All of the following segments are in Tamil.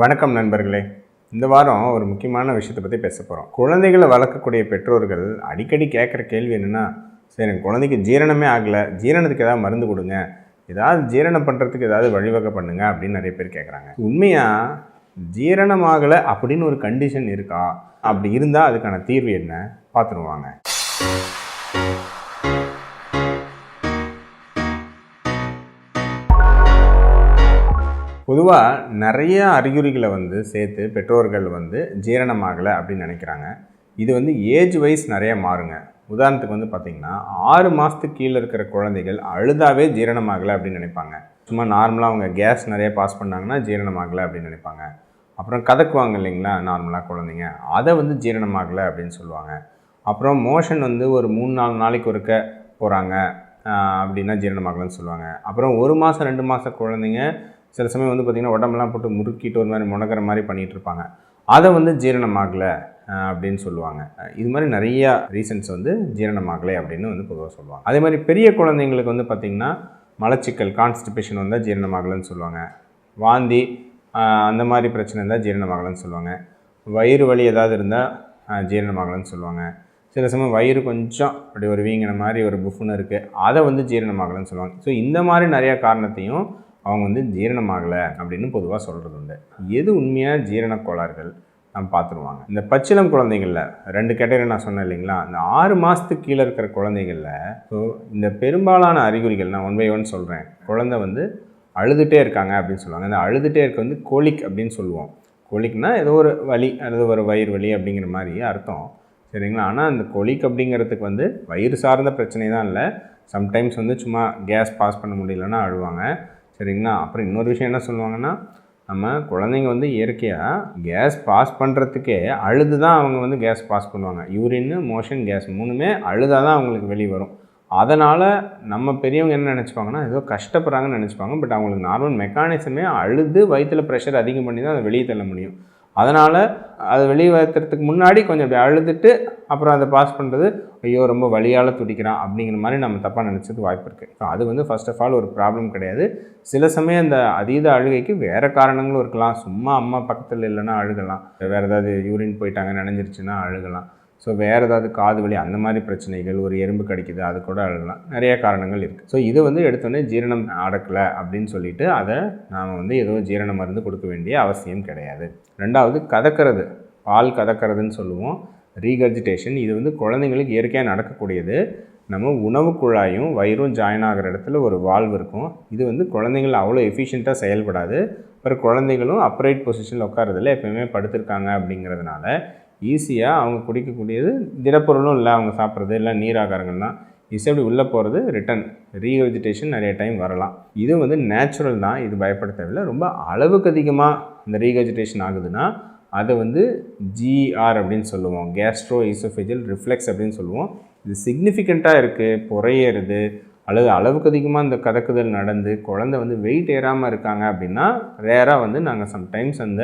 வணக்கம் நண்பர்களே. இந்த வாரம் ஒரு முக்கியமான விஷயத்தை பற்றி பேச போகிறோம் குழந்தைகளை வளர்க்கக்கூடிய பெற்றோர்கள் அடிக்கடி கேட்குற கேள்வி என்னென்னா சரி குழந்தைக்கு ஜீரணமே ஆகலை. ஜீரணத்துக்கு ஏதாவது மருந்து கொடுங்க. ஏதாவது ஜீரணம் பண்ணுறதுக்கு ஏதாவது வழிவகை பண்ணுங்க. அப்படின்னு நிறைய பேர் கேட்குறாங்க உண்மையாக ஜீரணமாகலை அப்படின்னு ஒரு கண்டிஷன் இருக்கா? அப்படி இருந்தால் அதுக்கான தீர்வு என்ன? பார்த்துருவாங்க பொதுவாக நிறைய அறிகுறிகளை வந்து சேர்த்து பெற்றோர்கள் வந்து ஜீரணமாகலை அப்படின்னு நினைக்கிறாங்க. இது வந்து ஏஜ் வைஸ் நிறைய மாறுங்க. உதாரணத்துக்கு வந்து பார்த்திங்கன்னா ஆறு மாதத்துக்கு கீழே இருக்கிற குழந்தைகள் அழுதாவே ஜீரணமாகலை அப்படின்னு நினைப்பாங்க. சும்மா நார்மலாக அவங்க கேஸ் நிறைய பாஸ் பண்ணாங்கன்னா ஜீரணமாகலை அப்படின்னு நினைப்பாங்க. அப்புறம் கதக்குவாங்க இல்லைங்களா நார்மலாக குழந்தைங்க. அதை வந்து ஜீரணமாகலை அப்படின்னு சொல்லுவாங்க. அப்புறம் மோஷன் வந்து ஒரு மூணு நாலு நாளைக்கு ஒருக்க போகிறாங்க அப்படின்னா ஜீரணமாகலைன்னு சொல்லுவாங்க. அப்புறம் ஒரு மாதம் ரெண்டு மாத குழந்தைங்க சில சமயம் வந்து பார்த்திங்கன்னா உடம்பெல்லாம் போட்டு முறுக்கிட்டு ஒரு மாதிரி முணக்கிற மாதிரி பண்ணிகிட்டு இருப்பாங்க. அதை வந்து ஜீரணமாகலை அப்படின்னு சொல்லுவாங்க. இது மாதிரி நிறையா ரீசன்ஸ் வந்து ஜீரணமாகலை அப்படின்னு வந்து பொதுவாக சொல்லுவாங்க. அதே மாதிரி பெரிய குழந்தைங்களுக்கு வந்து பார்த்திங்கன்னா மலச்சிக்கல் கான்ஸ்டிபேஷன் வந்தால் ஜீரணமாகலைன்னு சொல்லுவாங்க. வாந்தி அந்த மாதிரி பிரச்சனை இருந்தால் ஜீரணமாகலைன்னு சொல்லுவாங்க. வயிறு வலி ஏதாவது இருந்தால் ஜீரணமாகலைன்னு சொல்லுவாங்க. சில சமயம் வயிறு கொஞ்சம் அப்படி ஒரு வீங்கின மாதிரி ஒரு புஃப்னு இருக்குது அதை வந்து ஜீரணமாகலைன்னு சொல்லுவாங்க. ஸோ இந்த மாதிரி நிறையா காரணத்தையும் அவங்க வந்து ஜீரணமாகலை அப்படின்னு பொதுவாக சொல்கிறது உண்டு. எது உண்மையாக ஜீரண கோளாறுகள்? நம்ம பார்த்துருவாங்க இந்த பச்சிளம் குழந்தைகளில் ரெண்டு கேட்டகரி நான் சொன்னேன் இல்லைங்களா? இந்த ஆறு மாதத்துக்கு கீழே இருக்கிற குழந்தைகளில் ஸோ இந்த பெரும்பாலான அறிகுறிகள் நான் ஒன் பை ஒன் சொல்கிறேன் குழந்தை வந்து அழுதுகிட்டே இருக்காங்க அப்படின்னு சொல்லுவாங்க. இந்த அழுதுகிட்டே இருக்க வந்து கோலிக் அப்படின்னு சொல்லுவோம். கோலிக்னா ஏதோ ஒரு வலி அல்லது ஒரு வயிறு வலி அப்படிங்கிற மாதிரி அர்த்தம். சரிங்களா? ஆனால் அந்த கொலிக் அப்படிங்கிறதுக்கு வந்து வயிறு சார்ந்த பிரச்சனை தான் இல்லை. சம்டைம்ஸ் வந்து சும்மா கேஸ் பாஸ் பண்ண முடியலன்னா அழுவாங்க. சரிங்களா? அப்புறம் இன்னொரு விஷயம் என்ன சொல்லுவாங்கன்னா நம்ம குழந்தைங்க வந்து இயற்கையாக கேஸ் பாஸ் பண்ணுறதுக்கே அழுது தான் அவங்க வந்து கேஸ் பாஸ் பண்ணுவாங்க. யூரின்னு மோஷன் கேஸ் மூணுமே அழுதாக தான் அவங்களுக்கு வெளியே வரும். அதனால் நம்ம பெரியவங்க என்ன நினச்சிப்பாங்கன்னா ஏதோ கஷ்டப்படுறாங்கன்னு நினச்சிப்பாங்க. பட் அவங்களுக்கு நார்மல் மெக்கானிசமே அழுது வயிற்றில் ப்ரெஷர் அதிகம் பண்ணி தான் அதை வெளியே தள்ள முடியும். அதனால் அதை வெளியே வைக்கிறதுக்கு முன்னாடி கொஞ்சம் அப்படி அழுதுட்டு அப்புறம் அதை பாஸ் பண்ணுறது ஐயோ ரொம்ப வலியால் துடிக்கிறான் அப்படிங்கிற மாதிரி நம்ம தப்பாக நினச்சது வாய்ப்பு இருக்குது ஸோ அது வந்து ஃபர்ஸ்ட் ஆஃப் ஆல் ஒரு ப்ராப்ளம் கிடையாது. சில சமயம் அந்த அதீத அழுகைக்கு வேறு காரணங்களும் இருக்கலாம். சும்மா அம்மா பக்கத்தில் இல்லைன்னா அழுகலாம். வேறு ஏதாவது யூரின் போயிட்டாங்க நினைஞ்சிருச்சுன்னா அழுகலாம். ஸோ வேறு ஏதாவது காது வலி அந்த மாதிரி பிரச்சனைகள் ஒரு எறும்பு கடிக்குது அது கூட அழலாம். நிறைய காரணங்கள் இருக்குது ஸோ இது வந்து எடுத்தோடனே ஜீரணம் அடக்கலை அப்படின்னு சொல்லிட்டு அதை நாம் வந்து ஏதோ ஜீரண மருந்து கொடுக்க வேண்டிய அவசியம் கிடையாது. ரெண்டாவது கதக்கிறது. பால் கதக்கிறதுன்னு சொல்லுவோம். ரீகர்ஜிடேஷன் இது வந்து குழந்தைங்களுக்கு இயற்கையாக நடக்கக்கூடியது. நம்ம உணவு குழாயும் வயிறும் ஜாயின் ஆகிற இடத்துல ஒரு வால்வு இருக்கும். இது வந்து குழந்தைங்கள அவ்வளோ எஃபிஷியண்ட்டாக செயல்படாது. அப்புறம் குழந்தைகளும் அப்ரைட் பொசிஷனில் உட்காரதில்ல எப்பயுமே படுத்திருக்காங்க அப்படிங்கிறதுனால ஈஸியாக அவங்க குடிக்கக்கூடியது திடப்பொருளும் இல்லை அவங்க சாப்பிட்றது இல்லை நீராகாரங்கள் தான். ஈஸியாக அப்படி உள்ளே போகிறது ரிட்டன் ரீஹெஜிடேஷன் நிறைய டைம் வரலாம். இது வந்து நேச்சுரல் தான் இது பயப்பட தேவையில்லை. ரொம்ப அளவுக்கு அதிகமாக இந்த ரீஹெஜிடேஷன் ஆகுதுன்னா அதை வந்து ஜிஆர் அப்படின்னு சொல்லுவோம். கேஸ்ட்ரோ ஈசோஃபேஜியல் ரிஃப்ளெக்ஸ் அப்படின்னு சொல்லுவோம். இது சிக்னிஃபிகண்ட்டாக இருக்குது புறையேறுது அல்லது அளவுக்கு அதிகமாக இந்த கதக்குதல் நடந்து குழந்தை வந்து வெயிட் ஏறாமல் இருக்காங்க அப்படின்னா ரேராக வந்து நாங்கள் சம்டைம்ஸ் அந்த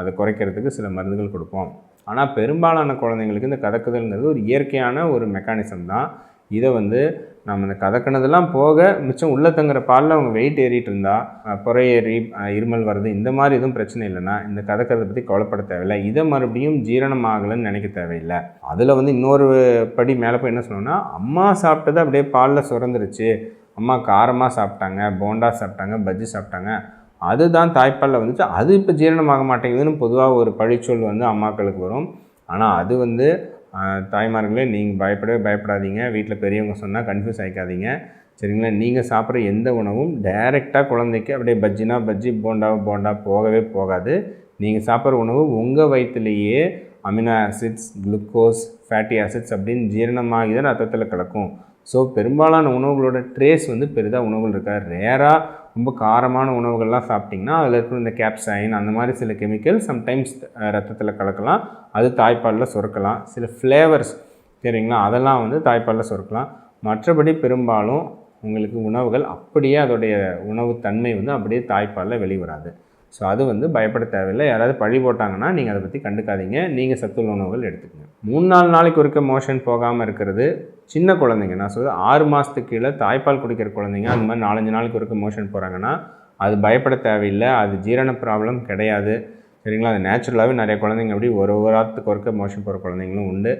அதை குறைக்கிறதுக்கு சில மருந்துகள் கொடுப்போம். ஆனால் பெரும்பாலான குழந்தைங்களுக்கு இந்த கதக்குதல்ங்கிறது ஒரு இயற்கையான ஒரு மெக்கானிசம் தான். இதை வந்து நம்ம இந்த கதக்கினதெல்லாம் போக மிச்சம் உள்ள தங்குற பாலில் அவங்க வெயிட் ஏறிட்டு இருந்தா புறையேறி இருமல் வருது இந்த மாதிரி எதுவும் பிரச்சனை இல்லைன்னா இந்த கதக்கிறத பற்றி கவலைப்பட தேவையில்லை. இதை மறுபடியும் ஜீரணம் ஆகலைன்னு நினைக்க தேவையில்லை. அதில் வந்து இன்னொரு படி மேலே போய் என்ன சொல்லணும்னா அம்மா சாப்பிட்டது அப்படியே பாலில் சுரந்துருச்சு. அம்மா காரமாக சாப்பிட்டாங்க போண்டா சாப்பிட்டாங்க பஜ்ஜி சாப்பிட்டாங்க. அதுதான் தாய்ப்பாலில் வந்துச்சு. அது இப்போ ஜீரணமாக மாட்டேங்குதுன்னு பொதுவாக ஒரு பழிச்சொல் வந்து அம்மாக்களுக்கு வரும். ஆனால் அது வந்து தாய்மார்களே நீங்கள் பயப்படவே பயப்படாதீங்க. வீட்டில் பெரியவங்க சொன்னால் கன்ஃபியூஸ் ஆகிக்காதீங்க சரிங்களா? நீங்கள் சாப்பிட்ற எந்த உணவும் டைரெக்டாக குழந்தைக்கு அப்படியே பஜ்ஜினா பஜ்ஜி போண்டா போண்டா போகவே போகாது. நீங்கள் சாப்பிட்ற உணவு உங்கள் வயிற்றுலேயே amino acids glucose fatty acids அப்படின்னு ஜீரணமாகி தான் ரத்தத்தில் கலக்கும். ஸோ பெரும்பாலான உணவுகளோட ட்ரேஸ் வந்து பெரிதாக உணவுகள் இருக்கா? ரேராக ரொம்ப காரமான உணவுகள்லாம் சாப்பிட்டிங்கன்னா அதில் இருக்கிற இந்த கேப்சைன் அந்த மாதிரி சில கெமிக்கல் சம்டைம்ஸ் ரத்தத்தில் கலக்கலாம். அது தாய்ப்பாலில் சுரக்கலாம். சில ஃப்ளேவர்ஸ் சரிங்களா? அதெல்லாம் வந்து தாய்ப்பாலில் சுரக்கலாம். மற்றபடி பெரும்பாலும் உங்களுக்கு உணவுகள் அப்படியே அதோடைய உணவு தன்மை வந்து அப்படியே தாய்ப்பாலில் வெளிவராது. ஸோ அது வந்து பயப்பட தேவையில்லை. யாராவது பழி போட்டாங்கன்னா நீங்கள் அதை பற்றி கண்டுக்காதீங்க. நீங்கள் சத்துள்ள உணவுகள் எடுத்துக்கங்க. மூணு நாலு நாளைக்கு ஒருக்க மோஷன் போகாமல் இருக்கிறது சின்ன குழந்தைங்க. நான் சொல்கிறது ஆறு மாதத்துக்கு கீழே தாய்ப்பால் குடிக்கிற குழந்தைங்க அந்த மாதிரி நாலஞ்சு நாளைக்கு ஒருக்க மோஷன் போகிறாங்கன்னா அது பயப்பட தேவையில்லை. அது ஜீரண ப்ராப்ளம் கிடையாது. சரிங்களா? அது நேச்சுரலாகவே நிறைய குழந்தைங்க அப்படி ஒரு ஒரு வாரத்துக்கு ஒருக்க மோஷன் போகிற குழந்தைங்களும் உண்டு.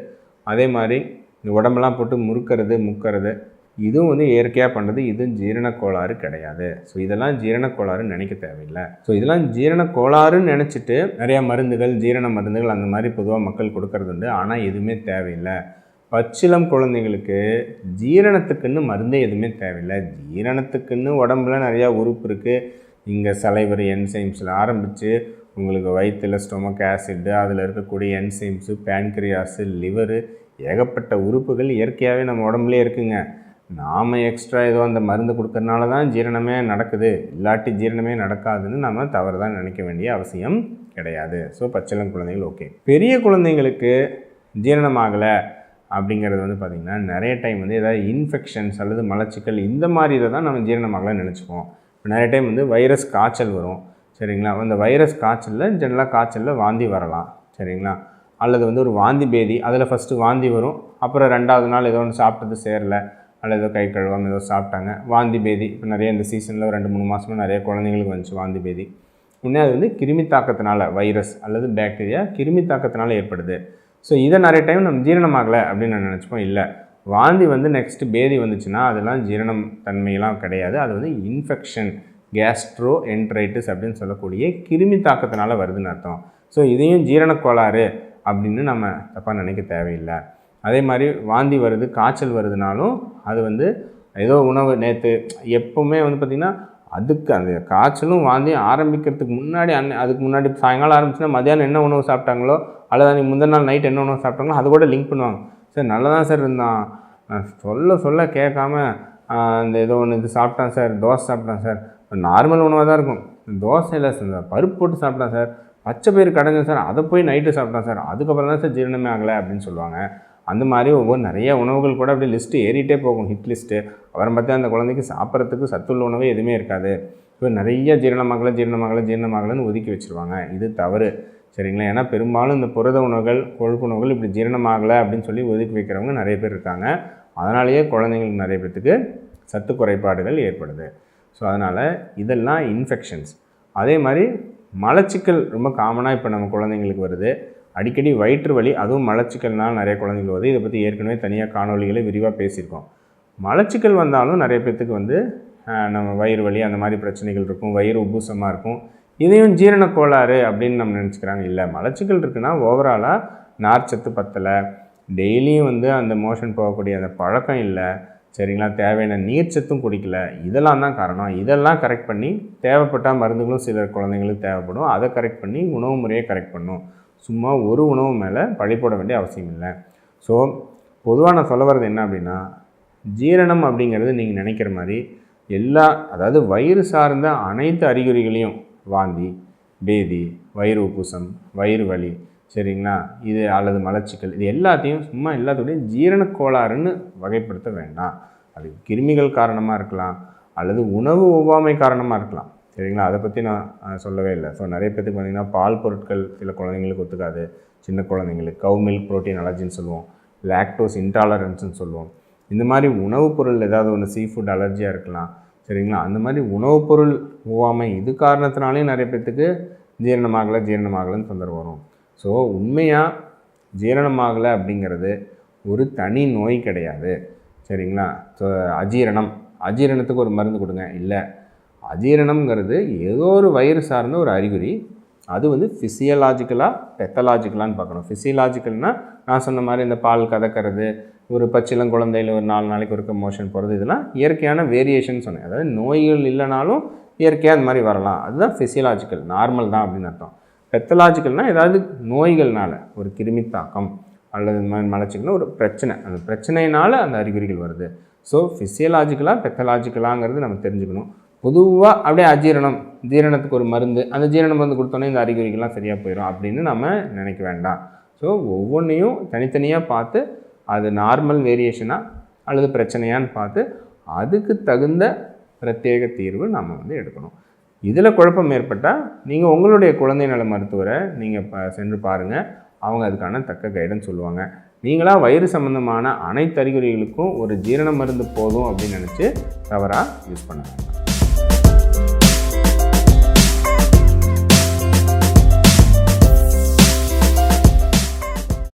அதே மாதிரி இந்த உடம்பெல்லாம் போட்டு முறுக்கிறது முக்கிறது இதுவும் வந்து இயற்கையாக பண்ணுறது இதுவும் ஜீரண கோளாறு கிடையாது. ஸோ இதெல்லாம் ஜீரணக்கோளாறுன்னு நினைக்க தேவையில்லை. ஸோ இதெல்லாம் ஜீரண கோளாறுன்னு நினச்சிட்டு நிறையா மருந்துகள் ஜீரண மருந்துகள் அந்த மாதிரி பொதுவாக மக்கள் கொடுக்கறது உண்டு. ஆனால் எதுவுமே தேவையில்லை. பச்சிலம் குழந்தைங்களுக்கு ஜீரணத்துக்குன்னு மருந்தே எதுவுமே தேவையில்லை. ஜீரணத்துக்குன்னு உடம்புல நிறையா உறுப்பு இருக்குது இங்கே சலைவர் என்சைம்ஸில் ஆரம்பித்து உங்களுக்கு வயிற்றில் ஸ்டொமக் ஆசிட்டு அதில் இருக்கக்கூடிய என்சைம்ஸு பேன்க்ரியாஸு லிவரு ஏகப்பட்ட உறுப்புகள் இயற்கையாகவே நம்ம உடம்புலே இருக்குங்க. நாம் எக்ஸ்ட்ரா ஏதோ அந்த மருந்து கொடுக்கறனால தான் ஜீரணமே நடக்குது. இல்லாட்டி ஜீரணமே நடக்காதுன்னு நம்ம தவறு தான் நினைக்க வேண்டிய அவசியம் கிடையாது. ஸோ பச்சிளம் குழந்தைகள் ஓகே பெரிய குழந்தைங்களுக்கு ஜீரணமாகலை அப்படிங்கிறது வந்து பார்த்திங்கன்னா நிறைய டைம் வந்து ஏதாவது இன்ஃபெக்ஷன்ஸ் அல்லது மலச்சிக்கல் இந்த மாதிரி இதை தான் நம்ம ஜீரணமாகலாம் நினச்சிப்போம் நிறைய டைம் வந்து வைரஸ் காய்ச்சல் வரும். சரிங்களா? அந்த வைரஸ் காய்ச்சலில் ஜென்ரலாக காய்ச்சலில் வாந்தி வரலாம். சரிங்களா? அல்லது வந்து ஒரு வாந்தி பேதி அதில் ஃபஸ்ட்டு வாந்தி வரும். அப்புறம் ரெண்டாவது நாள் ஏதோ ஒன்று சாப்பிட்டது சேரல. அல்ல ஏதோ கை கழுவாமல் ஏதோ சாப்பிட்டாங்க. வாந்தி பேதி. இப்போ நிறைய இந்த சீசனில் ரெண்டு மூணு மாதமாக நிறைய குழந்தைங்களுக்கு வந்துச்சு வாந்தி பேதி. உடனே அது வந்து கிருமி தாக்கத்தினால வைரஸ் அல்லது பாக்டீரியா கிருமி தாக்கத்தினால ஏற்படுது. ஸோ இதை நிறைய டைம் நம்ம ஜீரணமாகலை அப்படின்னு நான் நினச்சிப்போம். இல்லை. வாந்தி வந்து நெக்ஸ்ட்டு பேதி வந்துச்சுன்னா அதெல்லாம் ஜீரணம் தன்மையெல்லாம் கிடையாது. அது வந்து இன்ஃபெக்ஷன் கேஸ்ட்ரோ என்ட்ரைட்டிஸ் அப்படின்னு சொல்லக்கூடிய கிருமி தாக்கத்தினால வருதுன்னு அர்த்தம். ஸோ இதையும் ஜீரணக் கோளாறு அப்படின்னு நம்ம தப்பாக நினைக்க தேவையில்லை. அதே மாதிரி வாந்தி வருது காய்ச்சல் வருதுனாலும் அது வந்து ஏதோ உணவு நேற்று எப்போவுமே வந்து பார்த்திங்கன்னா அதுக்கு அந்த காய்ச்சலும் வாந்தியும் ஆரம்பிக்கிறதுக்கு முன்னாடி அன்னை அதுக்கு முன்னாடி சாயங்காலம் ஆரம்பிச்சுன்னா மதியானம் என்ன உணவு சாப்பிட்டாங்களோ அல்லது அன்றைக்கி முந்தின நாள் நைட் என்ன உணவு சாப்பிட்டாங்களோ அது கூட லிங்க் பண்ணுவாங்க. சார் நல்லா தான் சார் இருந்தான் சொல்ல சொல்ல கேட்காம அந்த ஏதோ ஒன்று இது சாப்பிட்டான் சார் தோசை சாப்பிட்டான் சார் நார்மல் உணவாக தான் இருக்கும். தோசையில் சார் இந்த பருப்பு போட்டு சாப்பிட்டான் சார் பச்சை பயிர் கடைஞ்சேன் சார் அதை போய் நைட்டு சாப்பிட்டான் சார் அதுக்கப்புறம் தான் சார் ஜீரணமே ஆகலை அப்படின்னு சொல்லுவாங்க. அந்த மாதிரி ஒவ்வொரு நிறைய உணவுகள் கூட அப்படியே லிஸ்ட்டு ஏறிட்டே போகும் ஹிட் லிஸ்ட்டு அப்புறம் பார்த்தா அந்த குழந்தைக்கு சாப்பிட்றதுக்கு சத்துள்ள உணவே எதுவுமே இருக்காது. இப்போ நிறைய ஜீரணமாகலை ஜீரணமாகலை ஜீரணமாகலைன்னு ஒதுக்கி வச்சுருவாங்க. இது தவறு. சரிங்களா? ஏன்னா பெரும்பாலும் இந்த புரத உணவுகள் கொழுப்பு உணவுகள் இப்படி ஜீரணமாகலை அப்படின்னு சொல்லி ஒதுக்கி வைக்கிறவங்க நிறைய பேர் இருக்காங்க. அதனாலேயே குழந்தைங்களுக்கு நிறைய பேர்த்துக்கு சத்து குறைபாடுகள் ஏற்படுது. ஸோ அதனால் இதெல்லாம் இன்ஃபெக்ஷன்ஸ் அதே மாதிரி மலச்சிக்கல் ரொம்ப காமனாக இப்போ நம்ம குழந்தைங்களுக்கு வருது. அடிக்கடி வயிற்று வலி அதுவும் மலச்சிக்கல்னால் நிறைய குழந்தைகள் வருது. இதை பற்றி ஏற்கனவே தனியாக காணொளிகளை விரிவாக பேசியிருக்கோம். மலச்சிக்கல் வந்தாலும் நிறைய பேர்த்துக்கு வந்து நம்ம வயிறு வலி அந்த மாதிரி பிரச்சனைகள் இருக்கும். வயிறு உபூசமாக இருக்கும். இதையும் ஜீரண கோளாறு அப்படின்னு நம்ம நினச்சிக்கிறாங்க. இல்லை மலச்சிக்கல் இருக்குன்னா ஓவராலாக நார்ச்சத்து பத்தலை. டெய்லியும் வந்து அந்த மோஷன் போகக்கூடிய அந்த பழக்கம் இல்லை. சரிங்களா? தேவையான நீர்ச்சத்தும் குடிக்கல. இதெல்லாம் தான் காரணம். இதெல்லாம் கரெக்ட் பண்ணி தேவைப்பட்டால் மருந்துகளும் சில குழந்தைங்களுக்கு தேவைப்படும். அதை கரெக்ட் பண்ணி உணவு முறையை கரெக்ட் பண்ணும். சும்மா ஒரு உணவு மேலே பழி போட வேண்டிய அவசியம் இல்லை. ஸோ பொதுவாக நான் சொல்ல வர்றது என்ன அப்படின்னா ஜீரணம் அப்படிங்கிறது நீங்கள் நினைக்கிற மாதிரி எல்லா அதாவது வயிறு சார்ந்த அனைத்து அறிகுறிகளையும் வாந்தி பேதி வயிறு உப்புசம் வயிறு வலி சரிங்களா? இது அல்லது மலச்சிக்கல் இது எல்லாத்தையும் சும்மா எல்லாத்தோடையும் ஜீரணக் கோளாறுன்னு வகைப்படுத்த வேண்டாம். அது கிருமிகள் காரணமாக இருக்கலாம் அல்லது உணவு ஒவ்வாமை காரணமாக இருக்கலாம். சரிங்களா? அதை பற்றி நான் சொல்லவே இல்லை. ஸோ நிறைய பேர்த்துக்கு பார்த்தீங்கன்னா பால் பொருட்கள் சில குழந்தைங்களுக்கு ஒத்துக்காது. சின்ன குழந்தைங்களுக்கு. கவு மில்க் ப்ரோட்டீன் அலர்ஜின்னு சொல்லுவோம். லாக்டோஸ் இன்டாலரன்ஸ்னு சொல்லுவோம். இந்த மாதிரி உணவுப் பொருள் ஏதாவது ஒன்று சீ ஃபுட் அலர்ஜியாக இருக்கலாம். சரிங்களா? அந்த மாதிரி உணவுப் பொருள் ஒவ்வாமை இது காரணத்தினாலேயும் நிறைய பேர்த்துக்கு ஜீரணமாகலை ஜீரணமாகலைன்னு தொந்தரவு வரும். ஸோ உண்மையாக ஜீரணமாகலை அப்படிங்கிறது ஒரு தனி நோய் கிடையாது. சரிங்களா? ஸோ அஜீரணம். அஜீரணத்துக்கு ஒரு மருந்து கொடுங்க. இல்லை. அஜீரணம்ங்கிறது ஏதோ ஒரு வயிறு சார்ந்த ஒரு அறிகுறி. அது வந்து ஃபிசியலாஜிக்கலாக பெத்தலாஜிக்கலான்னு பார்க்கணும். ஃபிசியலாஜிக்கல்னால் நான் சொன்ன மாதிரி இந்த பால் கதக்கிறது ஒரு பச்சிலம் குழந்தையில் ஒரு நாலு நாளைக்கு ஒருக்க மோஷன் போகிறது இதெல்லாம் இயற்கையான வேரியேஷன் சொன்னேன். அதாவது நோய்கள் இல்லைனாலும் இயற்கையாக அந்த மாதிரி வரலாம். அதுதான் ஃபிசியலாஜிக்கல் நார்மல் தான் அப்படின்னு அர்த்தம். பெத்தலாஜிக்கல்னால் ஏதாவது நோய்கள்னால் ஒரு கிருமி தாக்கம் அல்லது இந்த மாதிரி மலைச்சிக்கணும் ஒரு பிரச்சனை. அந்த பிரச்சனையினால் அந்த அறிகுறிகள் வருது. ஸோ ஃபிசியலாஜிக்கலாக பெத்தலாஜிக்கலாங்கிறது நம்ம தெரிஞ்சுக்கணும். பொதுவாக அப்படியே அஜீரணம் ஜீரணத்துக்கு ஒரு மருந்து. அந்த ஜீரண மருந்து கொடுத்தோன்னே இந்த அறிகுறிகள்லாம் சரியாக போயிடும் அப்படின்னு நம்ம நினைக்க வேண்டாம். ஸோ ஒவ்வொன்றையும் தனித்தனியாக பார்த்து அது நார்மல் வேரியேஷனாக அல்லது பிரச்சனையான்னு பார்த்து அதுக்கு தகுந்த பிரத்யேக தீர்வு நம்ம வந்து எடுக்கணும். இதில் குழப்பம் ஏற்பட்டால் நீங்கள் உங்களுடைய குழந்தை நல மருத்துவரை நீங்கள் ப சென்று பாருங்கள் அவங்க அதுக்கான தக்க கைடன்ஸ் சொல்லுவாங்க. நீங்களாக வயிறு சம்மந்தமான அனைத்து அறிகுறிகளுக்கும் ஒரு ஜீரண மருந்து போதும் அப்படின்னு நினச்சி தவறாக யூஸ் பண்ண வேண்டாம்.